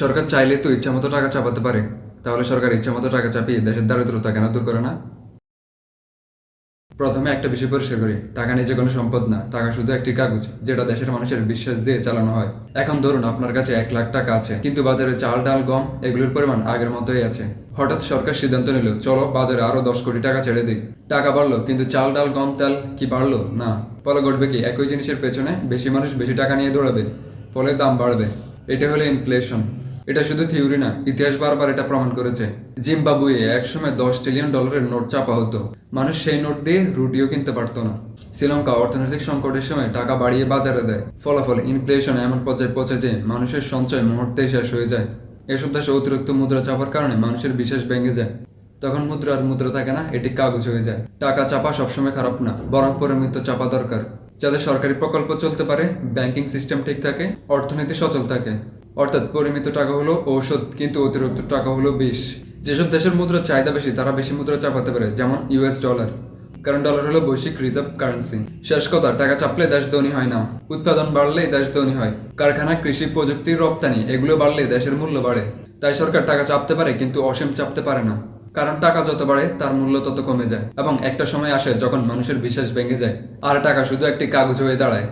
সরকার চাইলে তো ইচ্ছা মতো টাকা চাপাতে পারে। তাহলে সরকার ইচ্ছা মতো টাকা চাপিয়ে দেশের দারিদ্রতা কেন দূর করে না? প্রথমে একটা বিষয় পরিষ্কার করি, টাকা নিজে কোনো সম্পদ না, টাকা শুধু একটি কাগজ, যেটা দেশের মানুষের বিশ্বাস দিয়ে চালানো হয়। এখন ধরুন আপনার কাছে এক লাখ টাকা আছে, কিন্তু বাজারে চাল, ডাল, গম, এগুলোর পরিমাণ আগের মতোই আছে। হঠাৎ সরকার সিদ্ধান্ত নিল, চলো বাজারে আরও দশ কোটি টাকা ছেড়ে দিই। টাকা বাড়লো, কিন্তু চাল, ডাল, গম, তেল কি বাড়লো? না। ফলে ঘটবে কি, একই জিনিসের পেছনে বেশি মানুষ বেশি টাকা নিয়ে দৌড়াবে, ফলে দাম বাড়বে। এটা হলো ইনফ্লেশন এটা শুধু থিওরি না, ইতিহাস বারবার এটা প্রমাণ করেছে। জিম্বাবুয়ে একসময় দশ ট্রিলিয়ন ডলারের নোট চাপা হতো। মানুষ সেই নোট দিয়ে রুটিও কিনতে পারতো না। শ্রীলঙ্কা অর্থনৈতিক সংকটের সময় টাকা বাড়িয়ে বাজারে দেয়। ফলাফল ইনফ্লেশন এমন পর্যায়ে পৌঁছে যে মানুষের সঞ্চয় মুহূর্তেই শেষ হয়ে যায়। এসব দেশে অতিরিক্ত মুদ্রা চাপার কারণে মানুষের বিশেষ ভেঙে যায়। তখন মুদ্রা আর মুদ্রা থাকে না, এটি কাগজ হয়ে যায়। টাকা চাপা সবসময় খারাপ না, বরং পরিমিত চাপা দরকার। যাতে সরকারি প্রকল্প চলতে পারে, ব্যাংকিং সিস্টেম ঠিক থাকে, অর্থনীতি সচল থাকে। অর্থাৎ পরিমিত টাকা হলো ঔষধ, কিন্তু অতিরিক্ত টাকা হলো বিষ। যেসব দেশের মুদ্রার চাহিদা বেশি, তারা বেশি মুদ্রা চাপাতে পারে, যেমন ইউএস ডলার। কারণ ডলার হলো বৈশ্বিক রিজার্ভ কারেন্সি। শেষ কথা, টাকা চাপলে দেশ ধনী হয় না। উৎপাদন বাড়লেই দেশ ধনী হয়। কারখানা, কৃষি, প্রযুক্তি, রপ্তানি, এগুলো বাড়লে দেশের মূল্য বাড়ে। তাই সরকার টাকা চাপতে পারে, কিন্তু অসীম চাপতে পারে না। কারণ টাকা যত বাড়ে, তার মূল্য তত কমে যায়। এবং একটা সময় আসে যখন মানুষের বিশ্বাস ভেঙে যায়। আর টাকা শুধু একটি কাগজ হয়ে দাঁড়ায়।